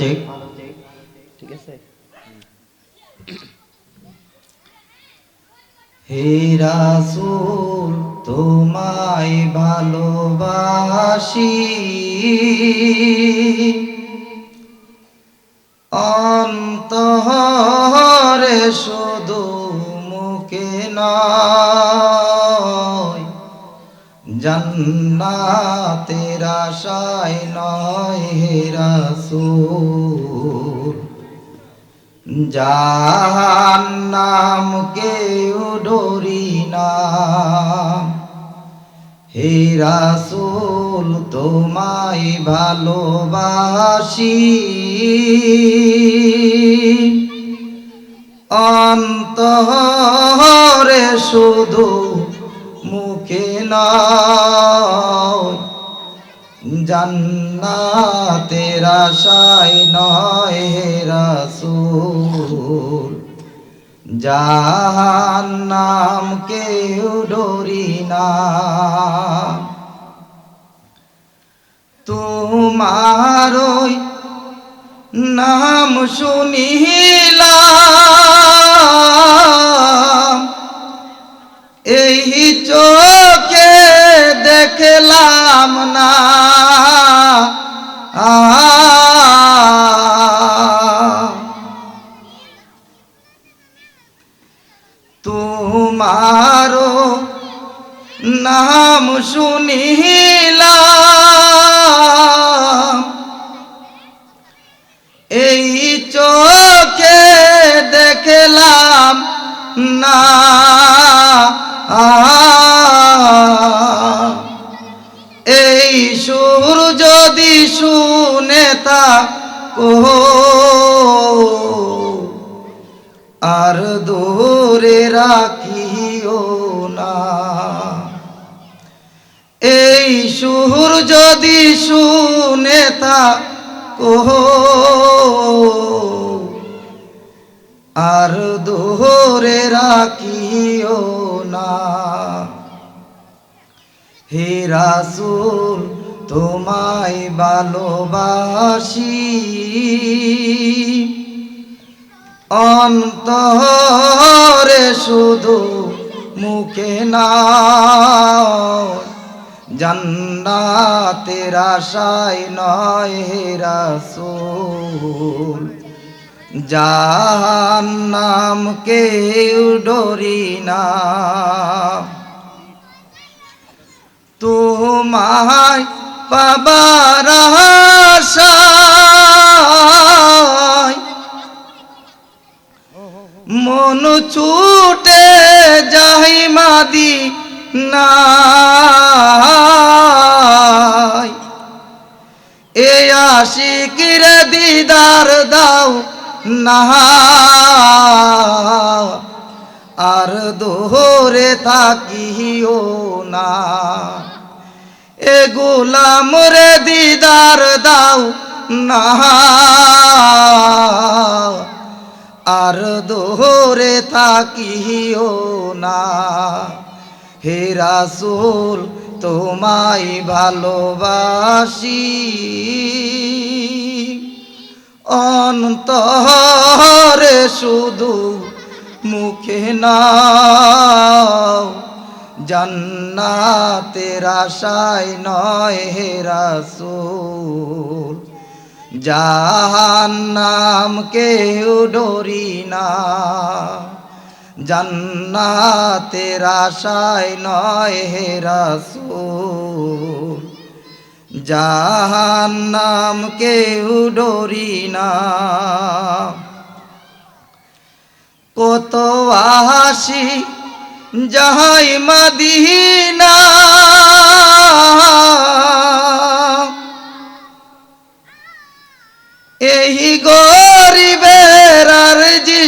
Check ঠিক আছে? হে রাসূল তোমায় ভালোবাসি। অন্তরে শুধু মুখে নয় জান্নাতের আশায় নয় হে রাসূল। জাহান্নাম কেউ ডরি না। হে রাসূল, তোমায় ভালোবাসি। অন্তরে শুধু নয়। জান্নাতের আশায় নয় হে রাসূল। জাহান্নাম কেউ ডরি না। তোমারই নাম শুনিলাম তোমারও নাম শুনিলাম। এই চোখে দেখলাম না। এই সুর যদি শুনে তা আর দূরে রাখিও না। এই সুর যদি শুনে তা আর দূরে রাখিও না। হে রাসূল, তোমায় ভালোবাসি। অন্তরে শুধু মুখে না জান্নাতের আশায় নয় রাসূল। জাহান্নাম কেউ ডরি না। তোমায় পাবার আশায় মন ছুটে যাই মাদি নাই এ আশিকির দিদার দাও না আর দোহরে থাকিও না। এ গোলাম রে দিদার দাও না আর দোহরে থাকিও না। হে রাসূল, তোমায় ভালোবাসি। অন্তরে শুধু মুখে নাও। জান্নাতের আশায় নয় হে রাসূল। জাহান্নাম কেউ ডরি না। জান্নাতের আশায় নয় হে রাসূল। জাহান্নাম কেউ ডরি না। কত আসি যাহাই মদিনা।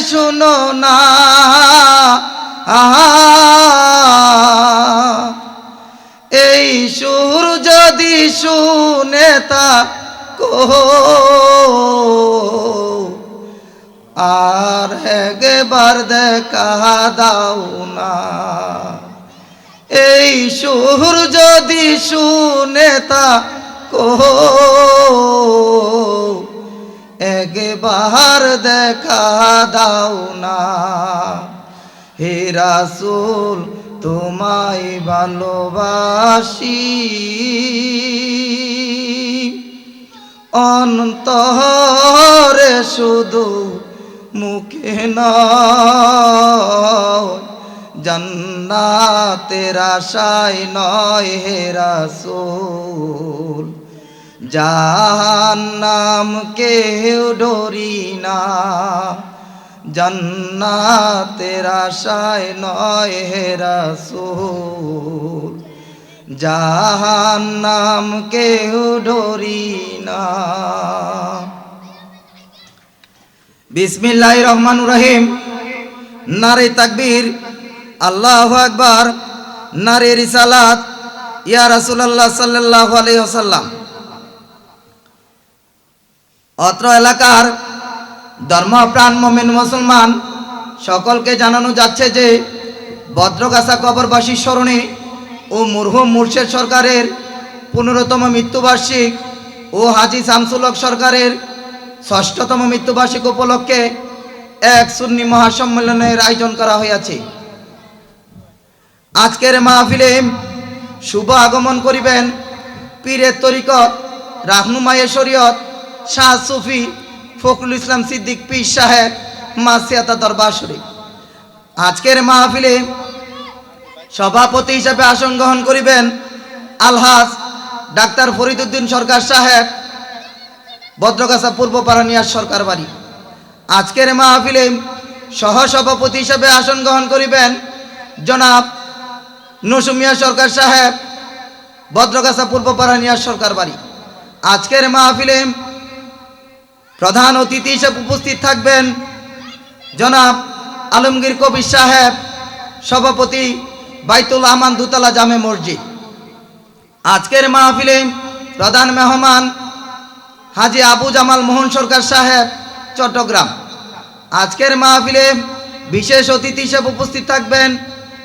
শুনো না। এই সুর যদি শুনে তা আর একবার দেখা দাও না। এই সুর যদি শুনে তা একবার দেখা দাও না। হে রাসূল, তোমায় ভালোবাসি। অন্তরে শুধু মুখে জান্নাতের আশায় নয় হে রাসূল। জাহান্নাম কেউ ডরি না। জান্নাতের আশায় নয় হে রাসূল। জাহান্নাম কেউ ডরি না। বিসমিল্লাহির রহমানুর রহিম। নারে তাকবীর। আল্লাহু আকবার। নারে রিসালাত। ইয়া রাসূলুল্লাহ সাল্লাল্লাহু আলাইহি ওয়াসাল্লাম। অত্র এলাকার ধর্মপ্রাণ মমিন মুসলমান সকলকে জানানো যাচ্ছে যে ভদ্রগাছা কবরবাসীর স্মরণে ও মুরহুম মুর্শেদ সরকারের পনেরোতম মৃত্যুবার্ষিক ও হাজি শামসুলক সরকারের ষষ্ঠতম মৃত্যুবার্ষিক উপলক্ষে এক সুন্নি মহাসম্মেলনের আয়োজন করা হয়েছে। আজকের মাহফিলে শুভ আগমন করিবেন পীরের তরিকত, রাহনুমায়ের শরীয়ত শাহ সুফি ফখরুল ইসলাম সিদ্দিক পীর সাহেব মাসিয়াতা দরবার শরীফ। আজকের মাহফিলে সভাপতি হিসেবে আসন গ্রহণ করিবেন আলহাজ ডাক্তার ফরিদুদ্দিন সরকার সাহেব ভদ্রগাছা পূর্ব পারানিয়ার সরকার বাড়ি। আজকের মাহফিলে সহসভাপতি হিসেবে আসন গ্রহণ করিবেন জনাব নসুমিয়া সরকার সাহেব ভদ্রগাছা পূর্ব পারানিয়ার সরকার বাড়ি। আজকের মাহফিলে প্রধান অতিথি হিসেবে উপস্থিত থাকবেন জনাব আলমগীর কবির সাহেব, সভাপতি বাইতুল আমান দুতলা জামে মসজিদ। আজকের মাহফিলে প্রধান মেহমান হাজি আবু জামাল মোহন সরকার সাহেব, চট্টগ্রাম। আজকের মাহফিলে বিশেষ অতিথি হিসেবে উপস্থিত থাকবেন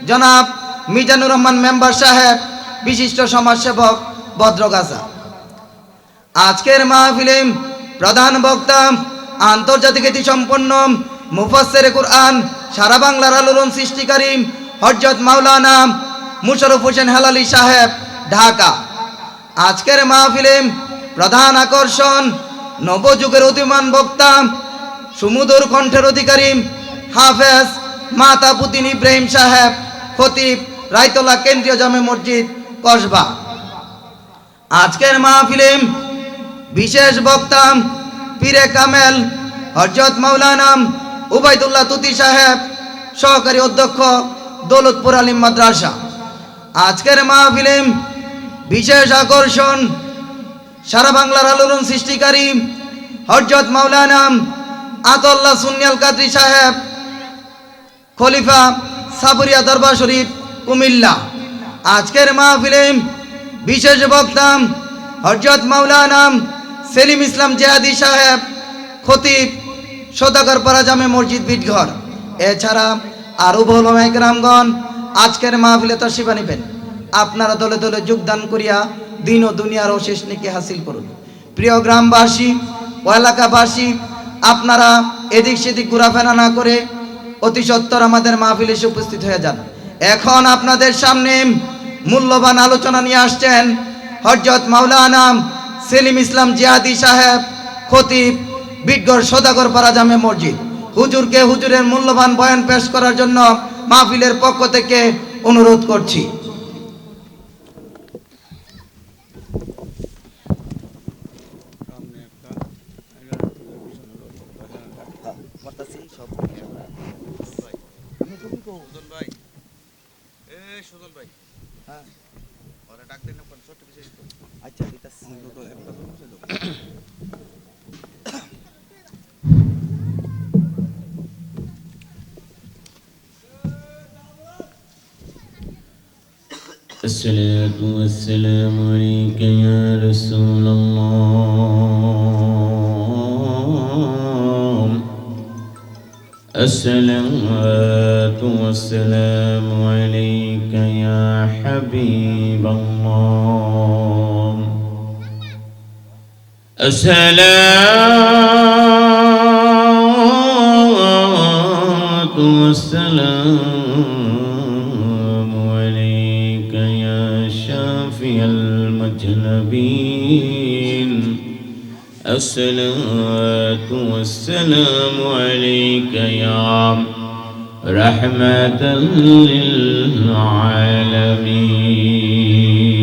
জনাব মিজানুর রহমান মেম্বার সাহেব, বিশিষ্ট সমাজসেবক ভদ্রগাছা। আজকের মাহফিলে প্রধান বক্তা, আন্তর্জাতিক সম্পন্ন, মুফাসসির কুরআন, সারা বাংলার আলোড়ন সৃষ্টিকারী হজরত মাওলানা মুশারফ হোসেন হেলালি সাহেব, ঢাকা। আজকের মাহফিলে প্রধান আকর্ষণ, নবযুগের অতিমান বক্তা, সুমধুর কণ্ঠের অধিকারী হাফেজ মাতাপুদ্দিন ইব্রাহিম সাহেব, খতিব রায়তলা কেন্দ্রীয় জামে মসজিদ, কসবা। আজকের মাহফিলে বিশেষ বক্তা পীরে কামেল হজরত মাওলানা উবাইদুল্লাহ তুতি সাহেব, সহকারী অধ্যক্ষ দৌলতপুর আলিম মাদ্রাসা। আজকের মাহফিলে বিশেষ আকর্ষণ, সারা বাংলার আলোড়ন সৃষ্টিকারী হজরত মাওলানা আতল্লাহ সুনিয়াল কাদরি সাহেব, খলিফা সাবরিয়া দরবার শরীফ, কুমিল্লা। আজকের মাহফিলে বিশেষ বক্তাম হজরত মাওলানা সেলিম ইসলাম জেহাদি সাহেব, খতিব সদাগর পাড়া জামে মসজিদ বিটঘর এছাড়া আরও বহু গ্রামগণ আজকের মাহফিলে তো শিবা নিবেন আপনারা দলে দলে যোগদান করিয়া দিন ও দুনিয়ার অশেষ নেকি হাসিল করুন। প্রিয় গ্রামবাসী ও এলাকাবাসী, আপনারা এদিক সেদিক ঘোরাফেরা না করে অতি সত্তর আমাদের মাহফিলে এসে উপস্থিত হয়ে যান। এখন আপনাদের সামনে মূল্যবান আলোচনা নিয়ে আসছেন হজরত মাওলানা সেলিম ইসলাম জিয়াদি সাহেব, খতিব বিটগড় সদাগর পাড়া জামে মসজিদ। হুজুরকে হুজুরের মূল্যবান বয়ান পেশ করার জন্য মাহফিলের পক্ষ থেকে অনুরোধ করছি। এ সুজন ভাই হ্যাঁ ওরা ডাক দেন কোন ছোট বিশেষ তো আচ্ছা দিতাছি الصلاة والسلام عليك يا رسول الله الصلاة والسلام عليك يا حبيب الله. الصلاة والسلام عليك يا شافي المجنبين. الصلاة والسلام عليك يا رحمة للعالمين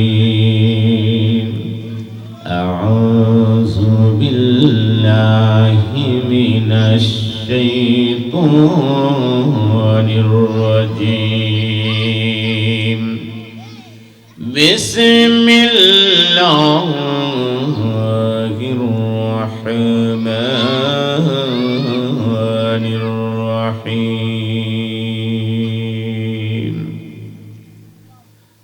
أعوذ بالله من بسم الله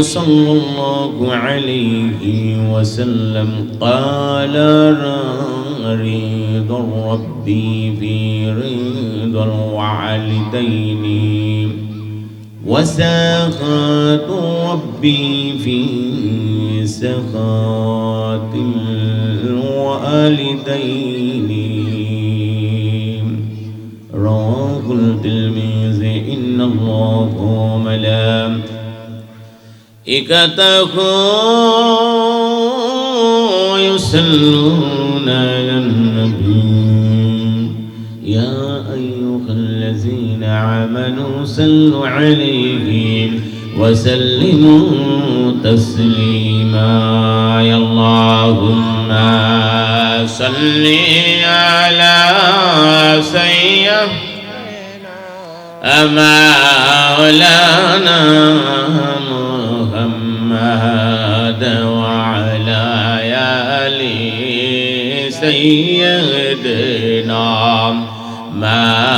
صلى الله عليه وسلم قال رضا ربي في رضا الوالدين وسخط ربي في سخط الوالدين. رواه الترمذي إن الله وملائكته يصلون على النبي. يا أيها الذين آمنوا صلوا عليه وسلموا تسليما. يا اللهم صل على سيدنا مولانا محمد وعلى آل سيدنا مولانا